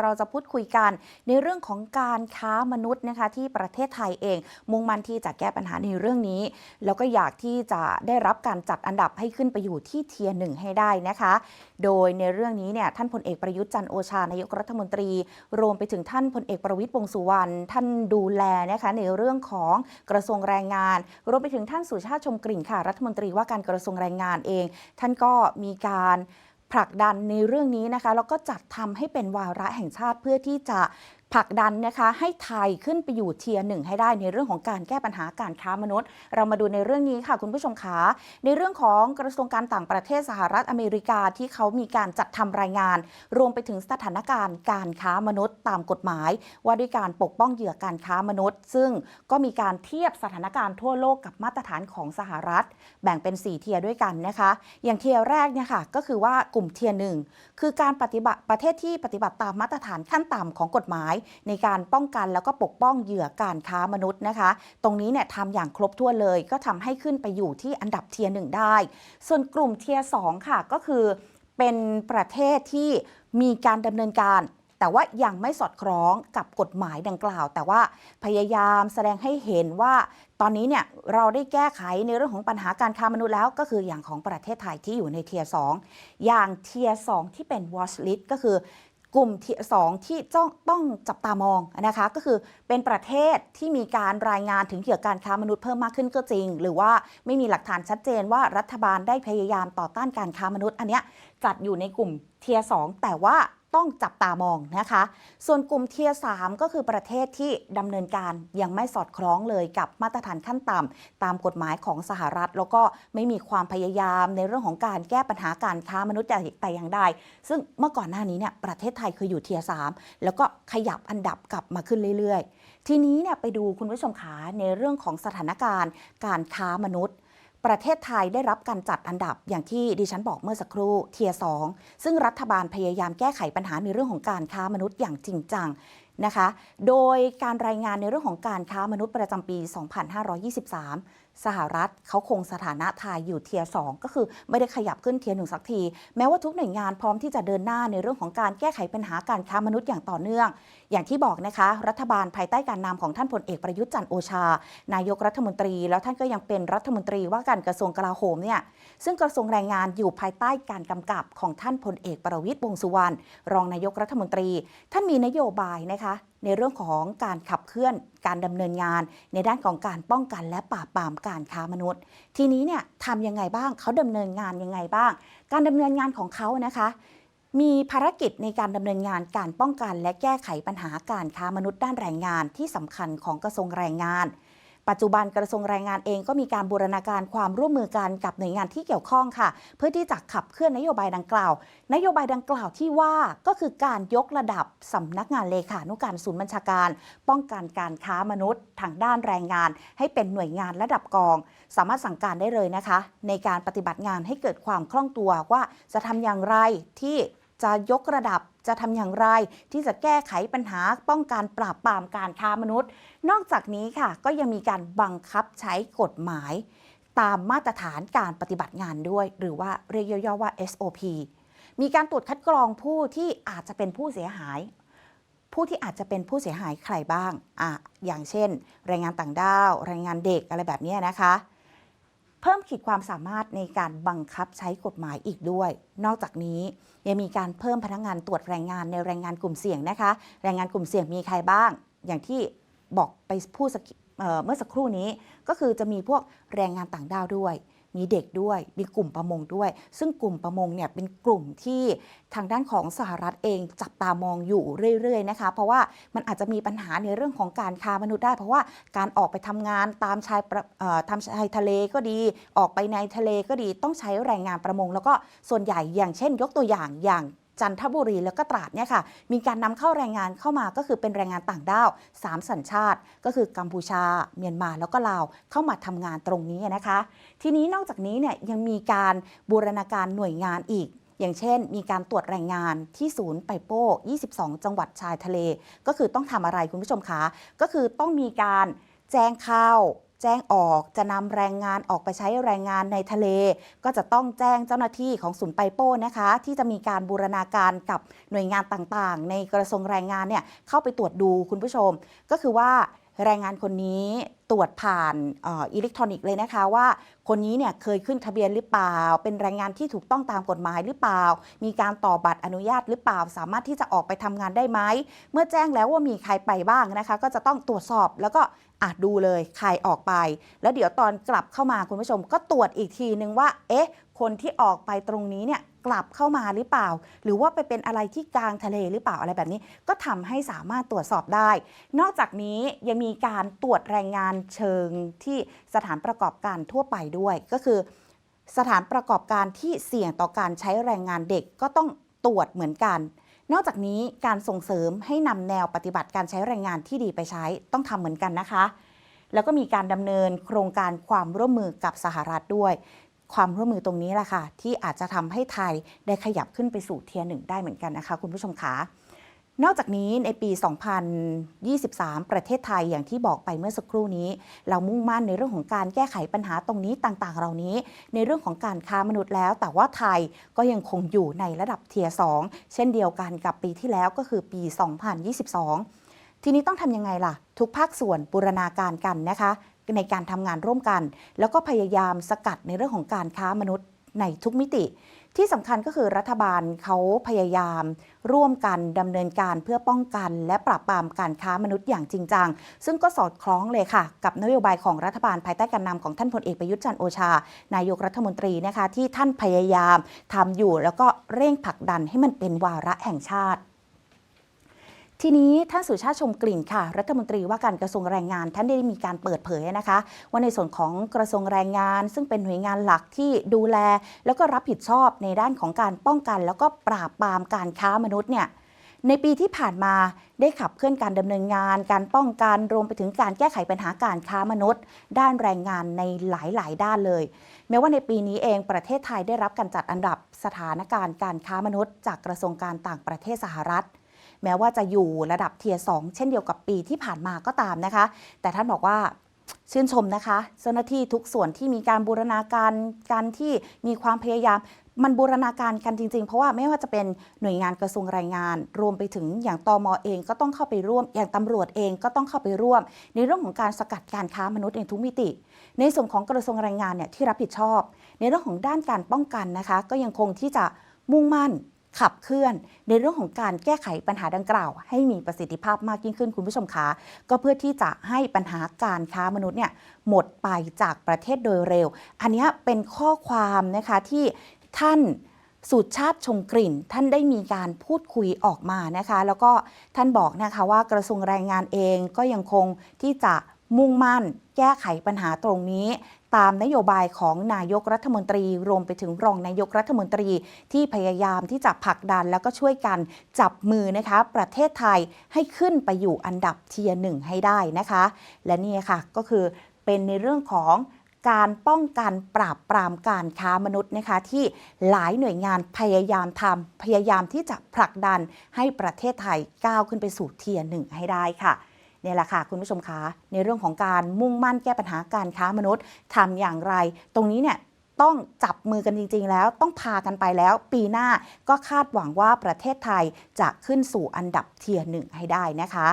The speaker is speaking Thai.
เราจะพูดคุยกันในเรื่องของการค้ามนุษย์นะคะที่ประเทศไทยเอง มุ่งมั่นที่จะแก้ปัญหาในเรื่องนี้ แล้วก็อยากที่จะได้รับการจัดอันดับให้ขึ้นไปอยู่ที่เทียร์หนึ่งให้ได้นะคะ โดยในเรื่องนี้เนี่ยท่านพลเอกประยุทธ์จันโอชานายกรัฐมนตรี รวมไปถึงท่านพลเอกประวิตยวงษ์สุวรรณท่านดูแลนะคะในเรื่องของกระทรวงแรงงาน รวมไปถึงท่านสุชาติชมกลิ่นค่ะ รัฐมนตรีว่าการกระทรวงแรงงานเอง ท่านก็มีการ ผลักดันในเรื่องนี้นะคะแล้วก็จัดทำให้เป็นวาระแห่งชาติเพื่อที่จะ ผลักดันนะคะให้ไทยขึ้นไปอยู่เทียร์หนึ่งให้ได้ในเรื่องของการแก้ปัญหาการค้ามนุษย์ เรามาดูในเรื่องนี้ค่ะคุณผู้ชมคะในเรื่องของกระทรวงการต่างประเทศสหรัฐอเมริกาที่เขามีการจัดทำรายงาน รวมไปถึงสถานการณ์การค้ามนุษย์ตามกฎหมาย ว่าด้วยการปกป้องเหยื่อการค้ามนุษย์ ซึ่งก็มีการเทียบสถานการณ์ทั่วโลกกับมาตรฐานของสหรัฐ แบ่งเป็น 4 เทียร์ด้วยกันนะคะ อย่างเทียร์แรกเนี่ยค่ะก็คือว่ากลุ่มเทียร์หนึ่งคือการปฏิบัติประเทศที่ปฏิบัติตามมาตรฐานขั้นต่ำของกฎหมายในการป้องกันแล้วก็ปกป้องเหยื่อการค้ามนุษย์นะคะ ตรงนี้เนี่ยทำอย่างครบถ้วนเลย ก็ทำให้ขึ้นไปอยู่ที่อันดับเทียร์หนึ่งได้ ส่วนกลุ่มเทียร์สองค่ะก็คือเป็นประเทศที่มีการดำเนินการแต่ว่ายังไม่สอดคล้องกับกฎหมายดังกล่าว แต่ว่าพยายามแสดงให้เห็นว่า ตอนนี้เนี่ยเราได้แก้ไขในเรื่องของปัญหาการค้ามนุษย์แล้ว ก็คืออย่างของประเทศไทยที่อยู่ในเทียร์สองอย่างเทียร์สองที่เป็น watch list ก็คือ กลุ่มที่สองที่จ้องต้องจับตามองนะคะก็คือเป็นประเทศที่มีการรายงานถึงเกี่ยวกับการค้ามนุษย์เพิ่มมากขึ้นก็จริง หรือว่าไม่มีหลักฐานชัดเจนว่ารัฐบาลได้พยายามต่อต้านการค้ามนุษย์ อันเนี้ยจัดอยู่ในกลุ่มเทียสองแต่ว่า ต้องจับตามองนะคะ ส่วนกลุ่มเทียร์สามก็คือประเทศที่ดำเนินการยังไม่สอดคล้องเลยกับมาตรฐานขั้นต่ำตามกฎหมายของสหรัฐ แล้วก็ไม่มีความพยายามในเรื่องของการแก้ปัญหาการค้ามนุษย์แต่อย่างใดซึ่งเมื่อก่อนหน้านี้เนี่ยประเทศไทยเคยอยู่เทียร์สามแล้วก็ขยับอันดับกลับมาขึ้นเรื่อย ๆ ทีนี้เนี่ยไปดูคุณผู้ชมขาในเรื่องของสถานการณ์การค้ามนุษย์ ประเทศไทยได้รับการจัดอันดับอย่างที่ดิฉันบอกเมื่อสักครู่เทียสองซึ่งรัฐบาลพยายามแก้ไขปัญหาในเรื่องของการค้ามนุษย์อย่างจริงจังนะคะ โดยการรายงานในเรื่องของการค้ามนุษย์ประจำปี 2523สหรัฐเขาคงสถานะไทยอยู่เทียร์สก็คือไม่ได้ขยับขึ้นเทียหนึ่งสักที แม้ว่าทุกหน่วยงานพร้อมที่จะเดินหน้าในเรื่องของการแก้ไขปัญหาการค้ามนุษย์อย่างต่อเนื่อง อย่างที่บอกนะคะ รัฐบาลภายใต้การนำของท่านพลเอกประยุทธ์จันโอชา นายกรัฐมนตรี แล้วท่านก็ยังเป็นรัฐมนตรีว่าการกระทรวงกลาโหมเนี่ยซึ่งกระทรวงแรงงานอยู่ภายใต้การกำกับของท่านพลเอกประวิตยวงษ์สุวรรณรองนายกรัฐมนตรี ท่านมีนโยบายนะคะ ในเรื่องของการขับเคลื่อนการดำเนินงาน ในด้านของการป้องกันและปราบปรามการค้ามนุษย์ ทีนี้เนี่ยทำยังไงบ้างเขาดำเนินงานยังไงบ้าง การดำเนินงานของเขานะคะมีภารกิจในการดำเนินงานการป้องกันและแก้ไขปัญหาการค้ามนุษย์ด้านแรงงานที่สำคัญของกระทรวงแรงงาน ปัจจุบันกระทรวงแรงงานเองก็มีการบูรณาการความร่วมมือกันกับหน่วยงานที่เกี่ยวข้องค่ะ เพื่อที่จะขับเคลื่อนนโยบายดังกล่าว นโยบายดังกล่าวที่ว่าก็คือการยกระดับสำนักงานเลขานุการศูนย์บัญชาการ ป้องกันการค้ามนุษย์ทางด้านแรงงาน ให้เป็นหน่วยงานระดับกอง สามารถสั่งการได้เลยนะคะ ในการปฏิบัติงานให้เกิดความคล่องตัวว่าจะทำอย่างไรที่จะยกระดับ จะทำอย่างไรที่จะแก้ไขปัญหาป้องกันปราบปรามการค้ามนุษย์ นอกจากนี้ค่ะก็ยังมีการบังคับใช้กฎหมาย ตามมาตรฐานการปฏิบัติงานด้วย หรือว่าเรียกย่อๆว่า SOP มีการตรวจคัดกรองผู้ที่อาจจะเป็นผู้เสียหาย ผู้ที่อาจจะเป็นผู้เสียหายใครบ้างอะอย่างเช่นแรงงานต่างด้าวแรงงานเด็กอะไรแบบนี้นะคะ เพิ่มขีดความสามารถในการบังคับใช้กฎหมายอีกด้วย นอกจากนี้ยังมีการเพิ่มพนักงานตรวจแรงงานในแรงงานกลุ่มเสี่ยงนะคะ แรงงานกลุ่มเสี่ยงมีใครบ้าง อย่างที่บอกไปพูดเเมื่อสักครู่นี้ ก็คือจะมีพวกแรงงานต่างด้าวด้วย มีเด็กด้วย มีกลุ่มประมงด้วย ซึ่งกลุ่มประมงเนี่ยเป็นกลุ่มที่ทางด้านของสหรัฐเองจับตามองอยู่เรื่อยๆนะคะ เพราะว่ามันอาจจะมีปัญหาในเรื่องของการค้ามนุษย์ได้ เพราะว่าการออกไปทำงานตามชายทำชายทะเลก็ดี ออกไปในทะเลก็ดีต้องใช้แรงงานประมง แล้วก็ส่วนใหญ่อย่างเช่น ยกตัวอย่างอย่างจันทบุรีแล้วก็ตราดเนี่ยค่ะมีการนำเข้าแรงงานเข้ามาก็คือเป็นแรงงานต่างด้าว 3 สัญชาติ ก็คือกัมพูชา เมียนมาแล้วก็ลาวเข้ามาทำงานตรงนี้นะคะ ทีนี้นอกจากนี้เนี่ยยังมีการบูรณาการหน่วยงานอีกอย่างเช่น มีการตรวจแรงงานที่ศูนย์ไปโป้ 22 จังหวัดชายทะเล ก็คือต้องทำอะไรคุณผู้ชมคะ ก็คือต้องมีการแจ้งข้าว แจ้งออกจะนำแรงงานออกไปใช้แรงงานในทะเล ก็จะต้องแจ้งเจ้าหน้าที่ของศูนย์ไปโป้นะคะ ที่จะมีการบูรณาการกับหน่วยงานต่างๆ ในกระทรวงแรงงานเนี่ยเข้าไปตรวจดูคุณผู้ชม ก็คือว่าแรงงานคนนี้ ตรวจผ่านอ,อิเล็กทรอนิกส์เลยนะคะว่า คนนี้เนี่ยเคยขึ้นทะเบียนหรือเปล่า เป็นแรงงานที่ถูกต้องตามกฎหมายหรือเปล่า มีการต่อบัตรอนุญาตหรือเปล่า สามารถที่จะออกไปทำงานได้ไหม เมื่อแจ้งแล้วว่ามีใครไปบ้างนะคะ ก็จะต้องตรวจสอบแล้วก็อาจดูเลยใครออกไป แล้วเดี๋ยวตอนกลับเข้ามาคุณผู้ชมก็ตรวจอีกทีนึงว่า เอ๊ะ คนที่ออกไปตรงนี้เนี่ยกลับเข้ามาหรือเปล่า หรือว่าไปเป็นอะไรที่กลางทะเลหรือเปล่าอะไรแบบนี้ ก็ทำให้สามารถตรวจสอบได้ นอกจากนี้ยังมีการตรวจแรงงานเชิงที่สถานประกอบการทั่วไปด้วย ก็คือ สถานประกอบการที่เสี่ยงต่อการใช้แรงงานเด็กก็ต้องตรวจเหมือนกัน นอกจากนี้การส่งเสริมให้นำแนวปฏิบัติการใช้แรงงานที่ดีไปใช้ต้องทำเหมือนกันนะคะ แล้วก็มีการดำเนินโครงการความร่วมมือกับสหรัฐด้วย ความร่วมมือตรงนี้แหละค่ะที่อาจจะทำให้ไทยได้ขยับขึ้นไปสู่เทียร์หนึ่งได้เหมือนกันนะคะ คุณผู้ชมคะ นอกจากนี้ในปี 2023 ประเทศไทยอย่างที่บอกไปเมื่อสักครู่นี้ เรามุ่งมั่นในเรื่องของการแก้ไขปัญหาตรงนี้ต่างๆ เหล่านี้ ในเรื่องของการค้ามนุษย์แล้ว แต่ว่าไทยก็ยังคงอยู่ในระดับเทียร์2เช่นเดียวกันกับปีที่แล้วก็คือปี 2022 ทีนี้ต้องทำยังไงล่ะ ทุกภาคส่วนบูรณาการกันนะคะ ในการทำงานร่วมกัน แล้วก็พยายามสกัดในเรื่องของการค้ามนุษย์ในทุกมิติ ที่สำคัญก็คือรัฐบาลเขาพยายามร่วมกันดำเนินการเพื่อป้องกัน และปราบปรามการค้ามนุษย์อย่างจริงจัง ซึ่งก็สอดคล้องเลยค่ะ กับนโยบายของรัฐบาลภายใต้การนำของท่านพลเอกประยุทธ์จันโอชา นายกรัฐมนตรีนะคะที่ท่านพยายามทำอยู่แล้วก็เร่งผลักดันให้มันเป็นวาระแห่งชาติ ทีนี้ท่านสุชาติชมกลิ่นค่ะ รัฐมนตรีว่าการกระทรวงแรงงาน ท่านได้มีการเปิดเผยนะคะ ว่าในส่วนของกระทรวงแรงงาน ซึ่งเป็นหน่วยงานหลักที่ดูแล แล้วก็รับผิดชอบในด้านของการป้องกัน แล้วก็ปราบปรามการค้ามนุษย์เนี่ยในปีที่ผ่านมาได้ขับเคลื่อนการดำเนินงาน การป้องกันรวมไปถึงการแก้ไขปัญหาการค้ามนุษย์ ด้านแรงงานในหลายๆ ด้านเลย แม้ว่าในปีนี้เองประเทศไทยได้รับการจัดอันดับสถานการณ์การค้ามนุษย์ จากกระทรวงการต่างประเทศสหรัฐ แม้ว่าจะอยู่ระดับเทียร์สเช่นเดียวกับปีที่ผ่านมาก็ตามนะคะ แต่ท่านบอกว่าชื่นชมนะคะเจ้าหน้าที่ทุกส่วนที่มีการบูรณาการการที่มีความพยายามมันบูรณาการกันจริง ๆ เพราะว่าไม่ว่าจะเป็นหน่วยงานกระทรวงแรงงาน รวมไปถึงอย่างตมเองก็ต้องเข้าไปร่วม อย่างตำรวจเองก็ต้องเข้าไปร่วม ในเรื่องของการสกัดการค้ามนุษย์ในทุกมิติ ในส่วนของกระทรวงแรงงานเนี่ยที่รับผิดชอบ ในเรื่องของด้านการป้องกันนะคะ ก็ยังคงที่จะมุ่งมั่น ขับเคลื่อน ในเรื่องของการแก้ไขปัญหาดังกล่าว ให้มีประสิทธิภาพมากยิ่งขึ้นคุณผู้ชมคะก็เพื่อที่จะให้ปัญหาการค้ามนุษย์เนี่ยหมดไปจากประเทศโดยเร็ว อันนี้เป็นข้อความนะคะที่ท่านสุชาติชมกลิ่น ท่านได้มีการพูดคุยออกมานะคะ แล้วก็ท่านบอกนะคะว่ากระทรวงแรงงานเองก็ยังคงที่จะมุ่งมั่นแก้ไขปัญหาตรงนี้ ตามนโยบายของนายกรัฐมนตรี รวมไปถึงรองนายกรัฐมนตรีที่พยายามที่จะผลักดันแล้วก็ช่วยกันจับมือนะคะ ประเทศไทยให้ขึ้นไปอยู่อันดับเทียร์หนึ่งให้ได้นะคะ และนี่ค่ะก็คือเป็นในเรื่องของการป้องกันปราบปรามการค้ามนุษย์นะคะ ที่หลายหน่วยงานพยายามทำพยายามที่จะผลักดันให้ประเทศไทยก้าวขึ้นไปสู่เทียร์หนึ่งให้ได้ค่ะ นี่ยแหละค่ะคุณผู้ชมคะในเรื่องของการมุ่งมั่นแก้ปัญหาการค้ามนุษย์ทำอย่างไร ตรงนี้เนี่ยต้องจับมือกันจริง ๆ แล้วต้องพากันไปแล้ว ปีหน้าก็คาดหวังว่าประเทศไทยจะขึ้นสู่อันดับเทียร์หนึ่งให้ได้นะคะ